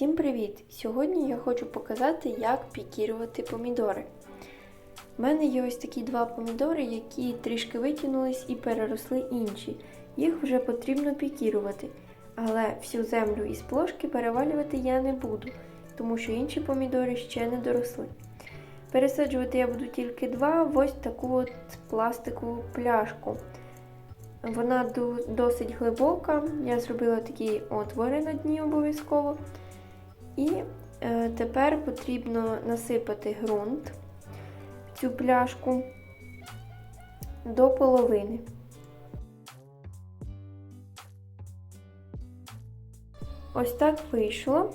Всім привіт! Сьогодні я хочу показати, як пікірувати помідори. У мене є ось такі два помідори, які трішки витягнулись і переросли інші. Їх вже потрібно пікірувати, але всю землю із плошки перевалювати я не буду, тому що інші помідори ще не доросли. Пересаджувати я буду тільки два в ось таку от пластикову пляшку. Вона досить глибока. Я зробила такі отвори на дні обов'язково. І е, тепер потрібно насипати ґрунт в цю пляшку до половини. Ось так вийшло.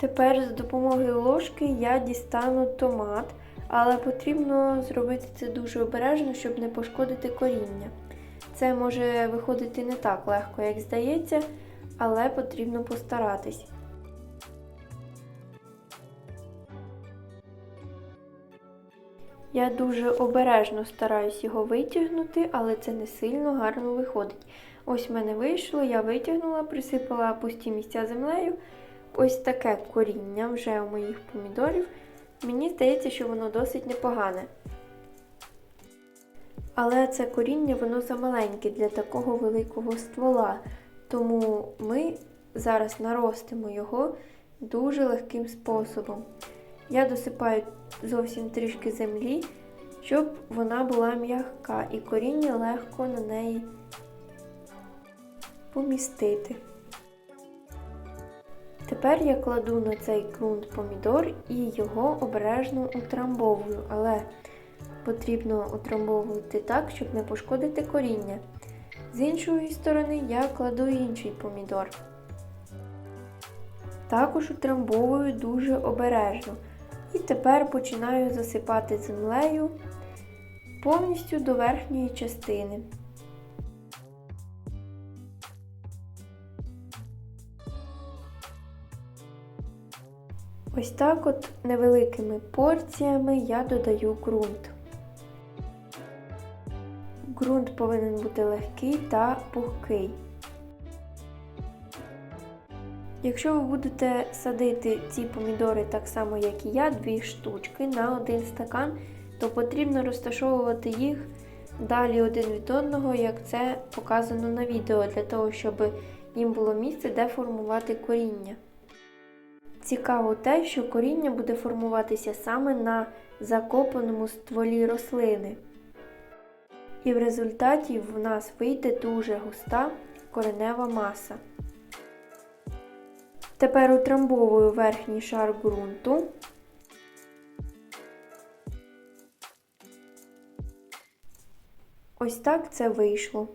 Тепер за допомогою ложки я дістану томат, але потрібно зробити це дуже обережно, щоб не пошкодити коріння. Це може виходити не так легко, як здається, але потрібно постаратись. Я дуже обережно стараюсь його витягнути, але це не сильно гарно виходить. Ось в мене вийшло, я витягнула, присипала пусті місця землею. Ось таке коріння вже у моїх помідорів. Мені здається, що воно досить непогане. Але це коріння воно замаленьке для такого великого ствола. Тому ми зараз наростимо його дуже легким способом. Я досипаю зовсім трішки землі, щоб вона була м'яка і коріння легко на неї помістити. Тепер я кладу на цей ґрунт помідор і його обережно утрамбовую, але потрібно утрамбовувати так, щоб не пошкодити коріння. З іншої сторони я кладу інший помідор. Також утрамбовую дуже обережно. І тепер починаю засипати землею повністю до верхньої частини. Ось так от невеликими порціями я додаю ґрунт. Ґрунт повинен бути легкий та пухкий. Якщо ви будете садити ці помідори так само, як і я, дві штучки на один стакан, то потрібно розташовувати їх далі один від одного, як це показано на відео, для того, щоб їм було місце, де формувати коріння. Цікаво те, що коріння буде формуватися саме на закопаному стволі рослини. І в результаті в нас вийде дуже густа коренева маса. Тепер утрамбовую верхній шар ґрунту. Ось так це вийшло.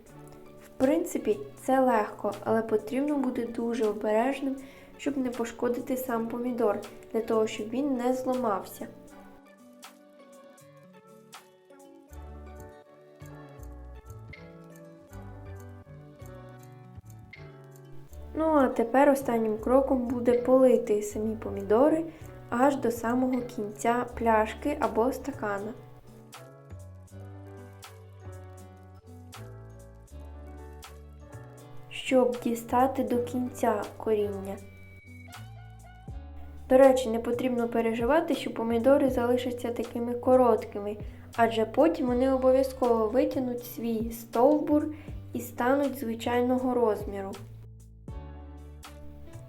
В принципі, це легко, але потрібно бути дуже обережним, щоб не пошкодити сам помідор, для того, щоб він не зламався. Ну, а тепер останнім кроком буде полити самі помідори аж до самого кінця пляшки або стакана. Щоб дістати до кінця коріння. До речі, не потрібно переживати, що помідори залишаться такими короткими, адже потім вони обов'язково витягнуть свій стовбур і стануть звичайного розміру.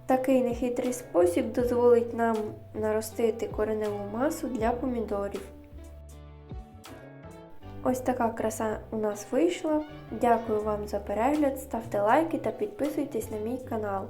Такий нехитрий спосіб дозволить нам наростити кореневу масу для помідорів. Ось така краса у нас вийшла. Дякую вам за перегляд, ставте лайки та підписуйтесь на мій канал.